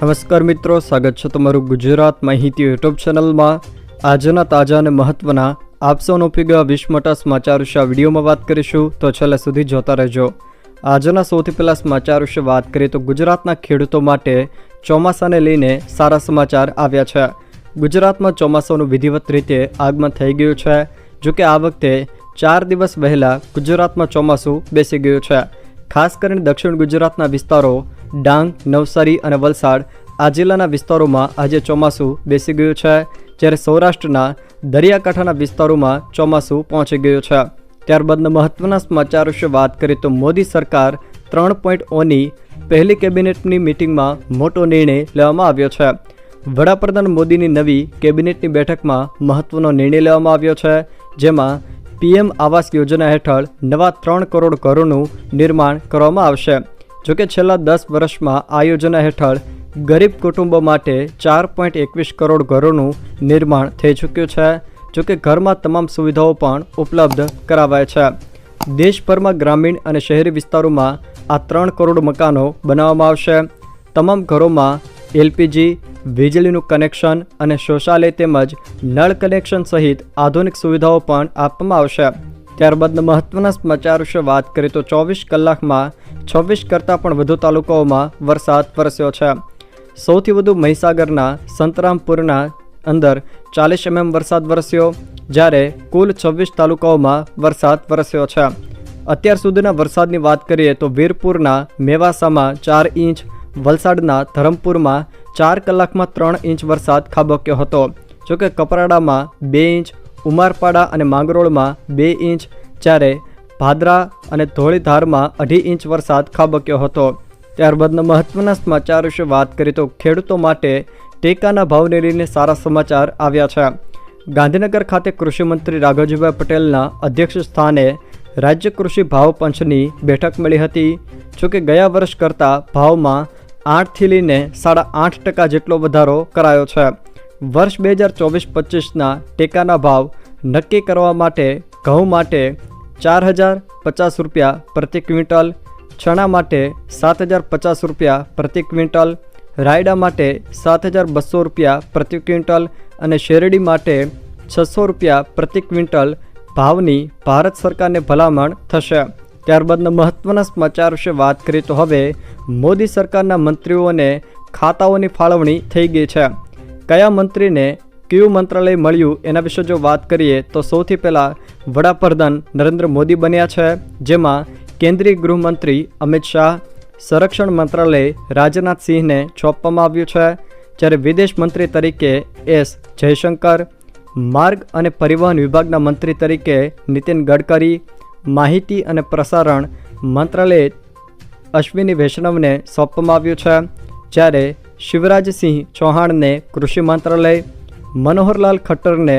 નમસ્કાર મિત્રો, સ્વાગત છે તમારું ગુજરાત માહિતી યુટ્યુબ ચેનલમાં. આજના તાજા અને મહત્વના આપસોનો ઉપયોગ વીસ મોટા સમાચાર વિશે આ વિડીયોમાં વાત કરીશું, તો છેલ્લે સુધી જોતા રહેજો. આજના સૌથી પહેલાં સમાચાર વિશે વાત કરીએ તો ગુજરાતના ખેડૂતો માટે ચોમાસાને લઈને સારા સમાચાર આવ્યા છે. ગુજરાતમાં ચોમાસાનું વિધિવત રીતે આગમન થઈ ગયું છે, જોકે આ વખતે ચાર દિવસ પહેલાં ગુજરાતમાં ચોમાસું બેસી ગયું છે. ખાસ કરીને દક્ષિણ ગુજરાતના વિસ્તારો, ડાંગ, નવસારી અને વલસાડ, આ જિલ્લાના વિસ્તારોમાં આજે ચોમાસું બેસી ગયું છે, જ્યારે સૌરાષ્ટ્રના દરિયાકાંઠાના વિસ્તારોમાં ચોમાસું પહોંચી ગયું છે. ત્યારબાદના મહત્વના સમાચાર વિશે વાત કરીએ તો મોદી સરકાર ત્રણ પોઈન્ટ ઓની પહેલી કેબિનેટની મિટિંગમાં મોટો નિર્ણય લેવામાં આવ્યો છે. વડાપ્રધાન મોદીની નવી કેબિનેટની બેઠકમાં મહત્વનો નિર્ણય લેવામાં આવ્યો છે, જેમાં પીએમ આવાસ યોજના હેઠળ નવા ત્રણ કરોડ ઘરોનું નિર્માણ કરવામાં આવશે. જોકે છેલ્લા દસ વર્ષમાં આ યોજના હેઠળ ગરીબ કુટુંબો માટે ચાર પોઈન્ટ એકવીસ કરોડ ઘરોનું નિર્માણ થઈ ચૂક્યું છે, જોકે ઘરમાં તમામ સુવિધાઓ પણ ઉપલબ્ધ કરાવાય છે. દેશભરમાં ગ્રામીણ અને શહેરી વિસ્તારોમાં આ ત્રણ કરોડ મકાનો બનાવવામાં આવશે. તમામ ઘરોમાં એલપીજી વીજળીનું કનેક્શન અને શૌચાલય તેમજ નળ કનેક્શન સહિત આધુનિક સુવિધાઓ પણ આપવામાં આવશે. ત્યારબાદના મહત્વના સમાચાર વિશે વાત કરીએ તો ચોવીસ કલાકમાં છવ્વીસ કરતાં પણ વધુ તાલુકાઓમાં વરસાદ વરસ્યો છે. સૌથી વધુ મહીસાગરના સંતરામપુરના અંદર ચાલીસ એમએમ વરસાદ વરસ્યો, જ્યારે કુલ છવ્વીસ તાલુકાઓમાં વરસાદ વરસ્યો છે. અત્યાર સુધીના વરસાદની વાત કરીએ તો વીરપુરના મેવાસામાં ચાર ઇંચ વલસાડના ધરમપુરમાં ચાર કલાકમાં ત્રણ ઇંચ વરસાદ ખાબક્યો હતો. જોકે કપરાડામાં બે ઇંચ, ઉમારપાડા અને માંગરોળમાં બે ઇંચ, જ્યારે ભાદરા અને ધોળીધારમાં અઢી ઇંચ વરસાદ ખાબક્યો હતો. ત્યારબાદના મહત્વના સમાચાર વિશે વાત કરીએ તો ખેડૂતો માટે ટેકાના ભાવને લઈને સારા સમાચાર આવ્યા છે. ગાંધીનગર ખાતે કૃષિમંત્રી રાઘવજીભાઈ પટેલના અધ્યક્ષ સ્થાને રાજ્ય કૃષિ ભાવ પંચની બેઠક મળી હતી. જોકે ગયા વર્ષ કરતાં ભાવમાં આઠથી લઈને સાડા આઠ ટકા જેટલો વધારો કરાયો છે. વર્ષ બે હજાર ચોવીસ પચીસના ટેકાના ભાવ નક્કી કરવા માટે ઘઉં માટે ચાર હજાર પચાસ રૂપિયા પ્રતિ ક્વિન્ટલ, ચણા માટે સાત હજાર પચાસ રૂપિયા પ્રતિ ક્વિન્ટલ, રાયડા માટે સાત હજાર બસો રૂપિયા પ્રતિ ક્વિન્ટલ અને શેરડી માટે છસો રૂપિયા પ્રતિ ક્વિન્ટલ ભાવની ભારત સરકારને ભલામણ થશે. ત્યારબાદના મહત્વના સમાચાર વિશે વાત કરીએ તો હવે મોદી સરકારના મંત્રીઓને ખાતાઓની ફાળવણી થઈ ગઈ છે. કયા મંત્રીને કયું મંત્રાલય મળ્યું એના વિશે જો વાત કરીએ તો સૌથી પહેલાં વડાપ્રધાન નરેન્દ્ર મોદી બન્યા છે, જેમાં કેન્દ્રીય ગૃહમંત્રી અમિત શાહ, સંરક્ષણ મંત્રાલય રાજનાથ સિંહને સોંપવામાં આવ્યું છે. જ્યારે વિદેશ મંત્રી તરીકે એસ જયશંકર, માર્ગ અને પરિવહન વિભાગના મંત્રી તરીકે નીતિન ગડકરી માહિતી અને પ્રસારણ મંત્રાલય અશ્વિની વૈષ્ણવને સોંપવામાં આવ્યું છે, જ્યારે શિવરાજસિંહ ચૌહાણને કૃષિ મંત્રાલય, મનોહરલાલ ખટ્ટરને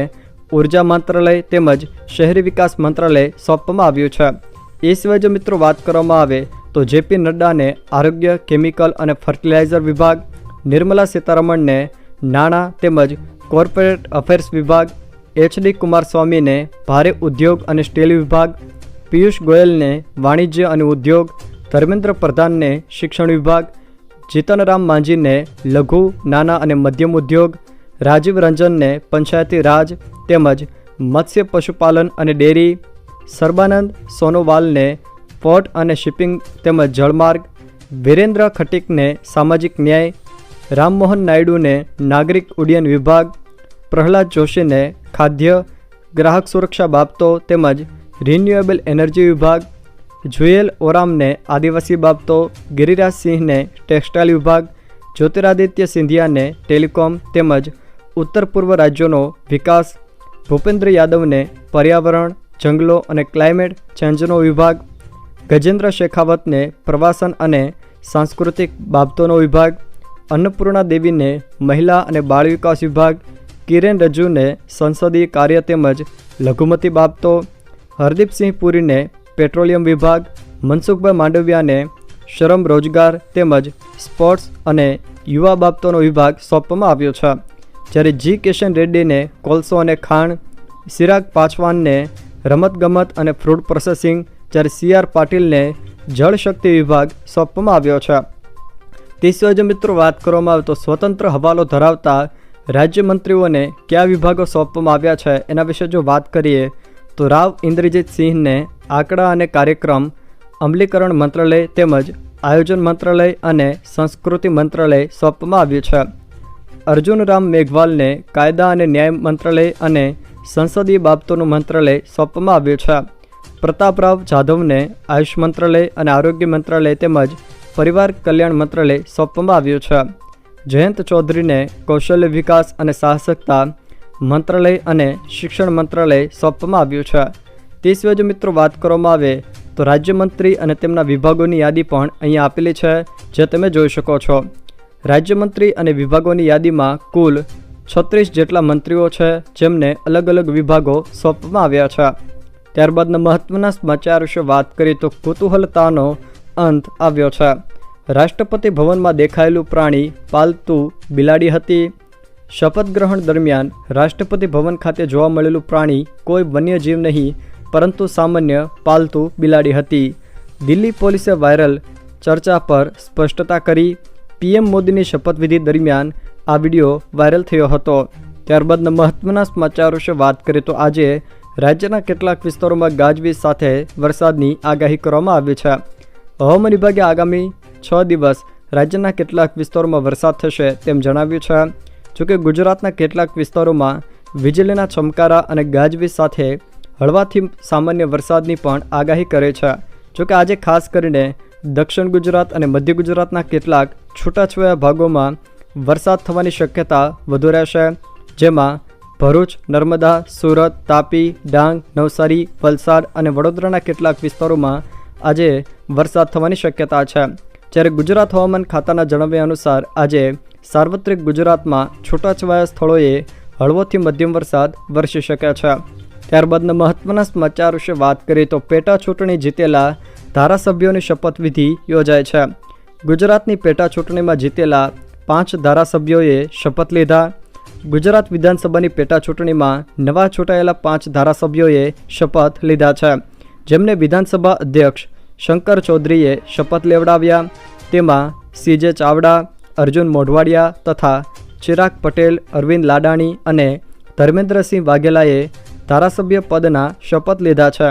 ઊર્જા મંત્રાલય તેમજ શહેરી વિકાસ મંત્રાલય સોંપવામાં આવ્યું છે. એ સિવાય જો મિત્રો વાત કરવામાં આવે, તો જેપી નડ્ડાને આરોગ્ય, કેમિકલ અને ફર્ટિલાઇઝર વિભાગ, નિર્મલા સીતારમણને નાણાં તેમજ કોર્પોરેટ અફેર્સ વિભાગ એચડી કુમારસ્વામીને ભારે ઉદ્યોગ અને સ્ટીલ વિભાગ પિયુષ ગોયલને વાણિજ્ય અને ઉદ્યોગ, ધર્મેન્દ્ર પ્રધાનને શિક્ષણ વિભાગ, જીતનરામ માંઝીને લઘુ, નાના અને મધ્યમ ઉદ્યોગ, રાજીવ રંજનને પંચાયતી રાજ તેમજ મત્સ્ય પશુપાલન અને ડેરી, સર્બાનંદ સોનોવાલને પોર્ટ અને શિપિંગ તેમજ જળમાર્ગ, વિરેન્દ્ર ખટીકને સામાજિક ન્યાય, રામમોહન નાયડુને નાગરિક ઉડ્ડયન વિભાગ, પ્રહલાદ જોશીને ખાદ્ય, ગ્રાહક સુરક્ષા બાબતો તેમજ રિન્યુએબલ એનર્જી વિભાગ, જુએલ ઓરામને આદિવાસી બાબતો, ગિરિરાજ સિંહને ટેક્સટાઇલ વિભાગ, જ્યોતિરાદિત્ય સિંધિયાને ટેલિકોમ તેમજ ઉત્તર પૂર્વ રાજ્યોનો વિકાસ, ભૂપેન્દ્ર યાદવને પર્યાવરણ, જંગલો અને ક્લાઇમેટ ચેન્જનો વિભાગ, ગજેન્દ્ર શેખાવતને પ્રવાસન અને સાંસ્કૃતિક બાબતોનો વિભાગ, અન્નપૂર્ણા દેવીને મહિલા અને બાળ વિકાસ વિભાગ, કિરેન રજ્જુને સંસદીય કાર્ય તેમજ લઘુમતી બાબતો હરદીપસિંહ પુરીને પેટ્રોલિયમ વિભાગ, મનસુખભાઈ માંડવિયાને શ્રમ રોજગાર તેમજ સ્પોર્ટ્સ અને યુવા બાબતોનો વિભાગ સોંપવામાં આવ્યો છે. જ્યારે જી કિશન રેડ્ડીને કોલસો અને ખાણ, સિરાગ પાછવાનને રમતગમત અને ફ્રૂટ પ્રોસેસિંગ, જ્યારે સી આર પાટીલને જળશક્તિ વિભાગ સોંપવામાં આવ્યો છે. તે મિત્રો વાત કરવામાં આવે તો સ્વતંત્ર હવાલો ધરાવતા રાજ્યમંત્રીઓને કયા વિભાગો સોંપવામાં આવ્યા છે એના વિશે જો વાત કરીએ તો રાવ ઇન્દ્રજીત સિંહને આંકડા અને કાર્યક્રમ, અમલીકરણ મંત્રાલય તેમજ આયોજન મંત્રાલય અને સંસ્કૃતિ મંત્રાલય સોંપવામાં આવ્યું છે. અર્જુન રામ મેઘવાલને કાયદા અને ન્યાય મંત્રાલય અને સંસદીય બાબતોનું મંત્રાલય સોંપવામાં આવ્યું છે. પ્રતાપરાવ જાધવને આયુષ મંત્રાલય અને આરોગ્ય મંત્રાલય તેમજ પરિવાર કલ્યાણ મંત્રાલય સોંપવામાં આવ્યું છે. જયંત ચૌધરીને કૌશલ્ય વિકાસ અને સાહસિકતા મંત્રાલય અને શિક્ષણ મંત્રાલય સોંપવામાં આવ્યું છે. તે સિવાય જો મિત્રો વાત કરવામાં આવે, તો રાજ્યમંત્રી અને તેમના વિભાગોની યાદી પણ અહીંયા આપેલી છે, જે તમે જોઈ શકો છો. રાજ્યમંત્રી અને વિભાગોની યાદીમાં કુલ છત્રીસ જેટલા મંત્રીઓ છે, જેમને અલગ અલગ વિભાગો સોંપવામાં આવ્યા છે. ત્યારબાદના મહત્વના સમાચાર વિશે વાત કરીએ તો કુતૂહલતાનો અંત આવ્યો છે. રાષ્ટ્રપતિ ભવનમાં દેખાયેલું પ્રાણી પાલતુ બિલાડી હતી. શપથ ગ્રહણ દરમિયાન રાષ્ટ્રપતિ ભવન ખાતે જોવા મળેલું પ્રાણી કોઈ વન્યજીવ નહીં, પરંતુ સામાન્ય, પાલતુ બિલાડી હતી. દિલ્હી પોલીસે વાયરલ ચર્ચા પર સ્પષ્ટતા કરી પીએમ મોદીની શપથવિધિ દરમિયાન આ વીડિયો વાયરલ થયો હતો. ત્યારબાદના મહત્વના સમાચાર વિશે વાત કરીએ તો આજે રાજ્યના કેટલાક વિસ્તારોમાં ગાજવીજ સાથે વરસાદની આગાહી કરવામાં આવી છે. હવામાન વિભાગે આગામી છ દિવસ રાજ્યના કેટલાક વિસ્તારોમાં વરસાદ થશે તેમ જણાવ્યું છે. જોકે ગુજરાતના કેટલાક વિસ્તારોમાં વીજળીના ચમકારા અને ગાજવીજ સાથે હળવાથી સામાન્ય વરસાદની પણ આગાહી કરે છે. જોકે આજે ખાસ કરીને દક્ષિણ ગુજરાત અને મધ્ય ગુજરાતના કેટલાક છૂટાછવાયા ભાગોમાં વરસાદ થવાની શક્યતા વધુ રહેશે, જેમાં ભરૂચ, નર્મદા, સુરત, તાપી, ડાંગ, નવસારી, વલસાડ અને વડોદરાના કેટલાક વિસ્તારોમાં આજે વરસાદ થવાની શક્યતા છે. જ્યારે ગુજરાત હવામાન ખાતાના જણાવ્યા અનુસાર આજે સાર્વત્રિક ગુજરાતમાં છૂટાછવાયા સ્થળોએ હળવોથી મધ્યમ વરસાદ વરસી શકે છે. ત્યારબાદના મહત્વના સમાચાર વિશે વાત કરીએ તો પેટા ચૂંટણી જીતેલા ધારાસભ્યોની શપથવિધિ યોજાય છે. ગુજરાતની પેટા ચૂંટણીમાં જીતેલા પાંચ ધારાસભ્યોએ શપથ લીધા. ગુજરાત વિધાનસભાની પેટા ચૂંટણીમાં નવા ચૂંટાયેલા પાંચ ધારાસભ્યોએ શપથ લીધા છે. જેમને વિધાનસભા અધ્યક્ષ શંકર ચૌધરીએ શપથ લેવડાવ્યા. તેમાં સીજે ચાવડા અર્જુન મોઢવાડિયા તથા ચિરાગ પટેલ, અરવિંદ લાડાણી અને ધર્મેન્દ્રસિંહ વાઘેલાએ ધારાસભ્ય પદના શપથ લીધા છે.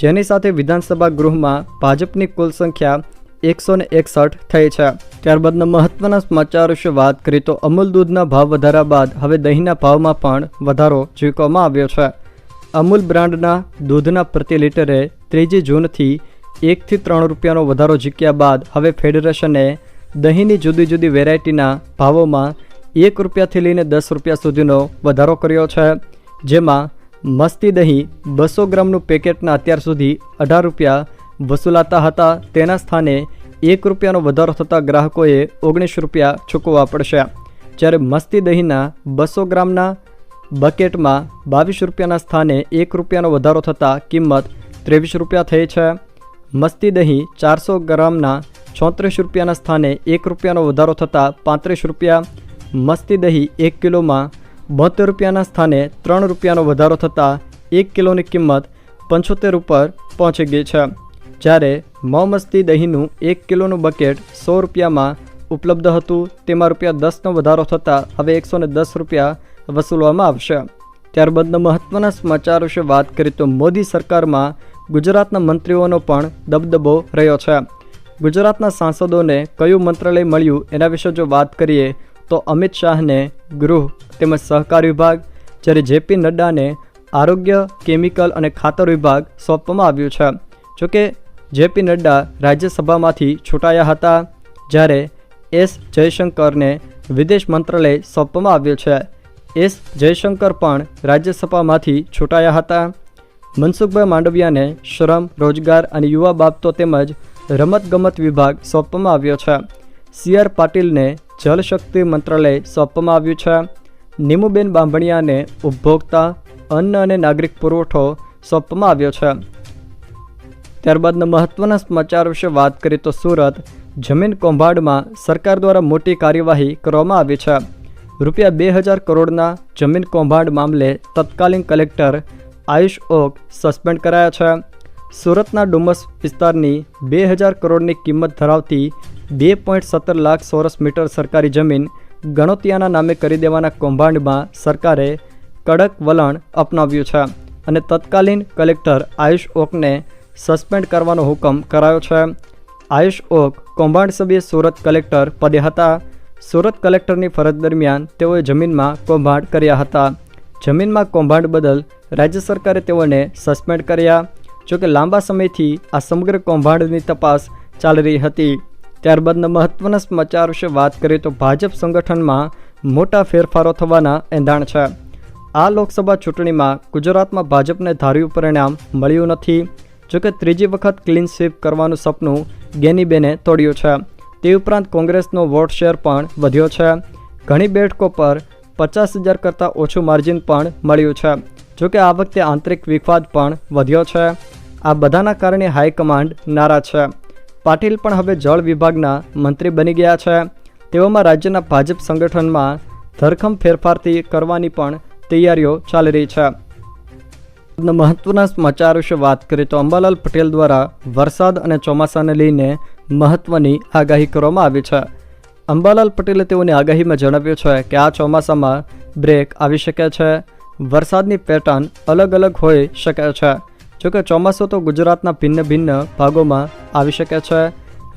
જેની સાથે વિધાનસભા ગૃહમાં ભાજપની કુલ સંખ્યા એકસો ને એકસઠ થઈ છે. ત્યારબાદના મહત્વના સમાચાર વિશે વાત કરીએ તો અમૂલ દૂધના ભાવ વધારા બાદ હવે દહીંના ભાવમાં પણ વધારો ઝીકવામાં આવ્યો છે. અમૂલ બ્રાન્ડના દૂધના પ્રતિ લીટરે ત્રીજી જૂનથી એકથી ત્રણ રૂપિયાનો વધારો ઝીક્યા બાદ હવે ફેડરેશને દહીંની જુદી જુદી વેરાયટીના ભાવોમાં એક રૂપિયાથી લઈને દસ રૂપિયા સુધીનો વધારો કર્યો છે. જેમાં મસ્તી દહીં બસો ગ્રામનું પેકેટના અત્યાર સુધી અઢાર રૂપિયા વસૂલાતા હતા. તેના સ્થાને એક રૂપિયાનો વધારો થતાં ગ્રાહકોએ ઓગણીસ રૂપિયા ચૂકવવા પડશે. જ્યારે મસ્તી દહીંના બસો ગ્રામના બકેટમાં બાવીસ રૂપિયાના સ્થાને એક રૂપિયાનો વધારો થતાં કિંમત ત્રેવીસ રૂપિયા થઈ છે. મસ્તી દહીં ચારસો ગ્રામના ચોત્રીસ રૂપિયાના સ્થાને એક રૂપિયાનો વધારો થતાં પાંત્રીસ રૂપિયા, મસ્તી દહીં એક કિલોમાં, બોતેર રૂપિયાના સ્થાને ત્રણ રૂપિયાનો વધારો થતાં એક કિલોની કિંમત પંચોતેર ઉપર પહોંચી ગઈ છે. જ્યારે મોમસ્તી દહીંનું એક કિલોનું બકેટ સો રૂપિયામાં ઉપલબ્ધ હતું, તેમાં રૂપિયા દસનો વધારો થતાં હવે એકસો દસ રૂપિયા વસૂલવામાં આવશે. ત્યારબાદના મહત્ત્વના સમાચાર વિશે વાત કરીએ તો મોદી સરકારમાં ગુજરાતના મંત્રીઓનો પણ દબદબો રહ્યો છે. ગુજરાતના સાંસદોને કયું મંત્રાલય મળ્યું એના વિશે જો વાત કરીએ, તો અમિત શાહને ગૃહ તેમજ સહકાર વિભાગ, જ્યારે જેપી નડ્ડાને આરોગ્ય, કેમિકલ અને ખાતર વિભાગ સોંપવામાં આવ્યું છે. જોકે જેપી નડ્ડા રાજ્યસભામાંથી છૂટાયા હતા, જ્યારે એસ જયશંકરને વિદેશ મંત્રાલય સોંપવામાં આવ્યું છે. એસ જયશંકર પણ રાજ્યસભામાંથી છૂટાયા હતા. મનસુખભાઈ માંડવિયાને શ્રમ, રોજગાર અને યુવા બાબતો તેમજ રમતગમત વિભાગ સોંપવામાં આવ્યો છે. સી આર પાટીલને જલશક્તિ મંત્રાલય સોંપવામાં આવ્યું છે. નીમુબેન બાંભણિયાને ઉપભોક્તા અન્ન અને નાગરિક પુરવઠો સોંપવામાં આવ્યો છે. ત્યારબાદના મહત્વના સમાચાર વિશે વાત કરીએ તો સુરત જમીન કૌભાંડમાં સરકાર દ્વારા મોટી કાર્યવાહી કરવામાં આવી છે. રૂપિયા બે હજાર કરોડના જમીન કૌભાંડ મામલે તત્કાલીન કલેક્ટર આયુષ ઓક સસ્પેન્ડ કરાયા છે. સુરતના ડુમસ વિસ્તારની બે હજાર કરોડની કિંમત ધરાવતી બે પોઈન્ટ સત્તર લાખ ચોરસ મીટર સરકારી જમીન ગણોતિયાના નામે કરી દેવાના કૌભાંડમાં સરકારે કડક વલણ અપનાવ્યું છે અને તત્કાલીન કલેક્ટર આયુષ ઓકને સસ્પેન્ડ કરવાનો હુકમ કરાયો છે. આયુષ ઓક કૌભાંડ સભ્ય સુરત કલેક્ટર પદે હતા. સુરત કલેક્ટરની ફરજ દરમિયાન તેઓએ જમીનમાં કૌભાંડ કર્યા હતા. જમીનમાં કૌભાંડ બદલ રાજ્ય સરકારે તેઓને સસ્પેન્ડ કર્યા. જોકે લાંબા સમયથી આ સમગ્ર કૌભાંડની તપાસ ચાલી રહી હતી. ત્યારબાદના મહત્વના સમાચાર વિશે વાત કરીએ તો ભાજપ સંગઠનમાં મોટા ફેરફારો થવાના એંધાણ છે. આ લોકસભા ચૂંટણીમાં ગુજરાતમાં ભાજપને ધાર્યું પરિણામ મળ્યું નથી. જોકે ત્રીજી વખત ક્લીન સ્વીપ કરવાનું સપનું ગેનીબેને તોડ્યું છે. તે ઉપરાંત કોંગ્રેસનો વોટ શેર પણ વધ્યો છે. ઘણી બેઠકો પર પચાસ હજાર કરતાં ઓછું માર્જિન પણ મળ્યું છે. જોકે આ વખતે આંતરિક વિવાદ પણ વધ્યો છે. આ બધાના કારણે હાઈકમાન્ડ નારાજ છે. પાટીલ પણ હવે જળ વિભાગના મંત્રી બની ગયા છે. તેઓમાં રાજ્યના ભાજપ સંગઠનમાં ધરખમ ફેરફારથી કરવાની પણ તૈયારીઓ ચાલી રહી છે. મહત્વના સમાચાર વિશે વાત કરીએ તો અંબાલાલ પટેલ દ્વારા વરસાદ અને ચોમાસાને લઈને મહત્વની આગાહી કરવામાં આવી છે. અંબાલાલ પટેલે તેઓની આગાહીમાં જણાવ્યું છે કે આ ચોમાસામાં બ્રેક આવી શકે છે. વરસાદની પેટર્ન અલગ અલગ હોઈ શકે છે. જોકે ચોમાસું તો ગુજરાતના ભિન્ન ભિન્ન ભાગોમાં આવી શકે છે.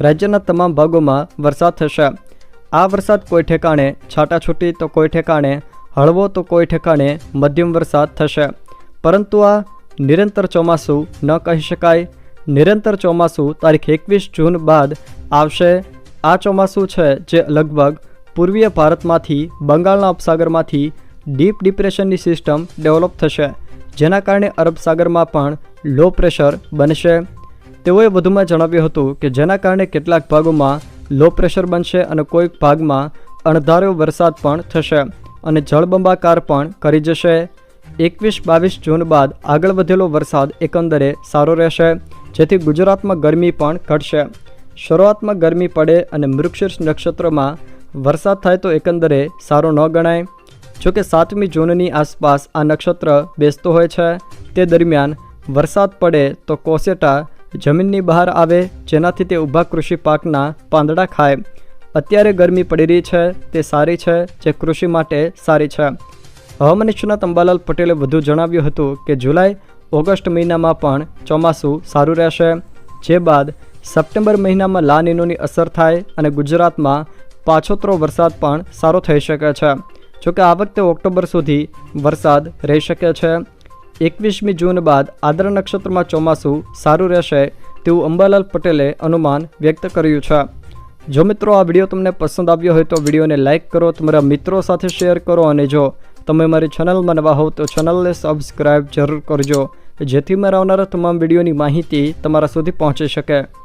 રાજ્યના તમામ ભાગોમાં વરસાદ થશે. આ વરસાદ કોઈ ઠેકાણે છાટાછૂટી તો કોઈ ઠેકાણે, હળવો તો કોઈ ઠેકાણે મધ્યમ વરસાદ થશે. પરંતુ આ નિરંતર ચોમાસું ન કહી શકાય. નિરંતર ચોમાસું તારીખ એકવીસ જૂન બાદ આવશે. આ ચોમાસું છે જે લગભગ પૂર્વીય ભારતમાંથી બંગાળના ઉપસાગરમાંથી ડીપ ડિપ્રેશનની સિસ્ટમ ડેવલપ થશે, જેના કારણે અરબ સાગરમાં પણ લો પ્રેશર બનશે. તેઓએ વધુમાં જણાવ્યું હતું કે જેના કારણે કેટલાક ભાગોમાં લો પ્રેશર બનશે અને કોઈક ભાગમાં અણધાર્યો વરસાદ પણ થશે અને જળબંબાકાર પણ કરી જશે. એકવીસ બાવીસ જૂન બાદ આગળ વધેલો વરસાદ એકંદરે સારો રહેશે, જેથી ગુજરાતમાં ગરમી પણ ઘટશે. શરૂઆતમાં ગરમી પડે અને મૃક્ષીર્ષ નક્ષત્રમાં વરસાદ થાય તો એકંદરે સારો ન ગણાય. જોકે સાતમી જૂનની આસપાસ આ નક્ષત્ર બેસતો હોય છે, તે દરમિયાન વરસાદ પડે તો કોસેટા જમીનની બહાર આવે, જેનાથી તે ઊભા કૃષિ પાકના પાંદડા ખાય. અત્યારે ગરમી પડી રહી છે, તે સારી છે, જે કૃષિ માટે સારી છે. હવામાન નિષ્ણાત અંબાલાલ પટેલે વધુ જણાવ્યું હતું કે જુલાઈ, ઓગસ્ટ મહિનામાં પણ ચોમાસું સારું રહેશે. જે બાદ સપ્ટેમ્બર મહિનામાં લા નીનોની અસર થાય અને ગુજરાતમાં પાછોતરો વરસાદ પણ સારો થઈ શકે છે. જોકે આ વખતે ઓક્ટોબર સુધી વરસાદ રહી શકે છે. એકવીસમી જૂન બાદ આદ્ર નક્ષત્રમાં ચોમાસું સારું રહેશે તેવું અંબાલાલ પટેલે અનુમાન વ્યક્ત કર્યું છે. જો મિત્રો આ વીડિયો તમને પસંદ આવ્યો હોય તો વિડીયોને લાઇક કરો, તમારા મિત્રો સાથે શેર કરો અને જો તમે મારી ચેનલમાં નવા હોવ તો ચેનલને સબસ્ક્રાઈબ જરૂર કરજો, જેથી મારા આવનારા તમામ વિડીયોની માહિતી તમારા સુધી પહોંચી શકે.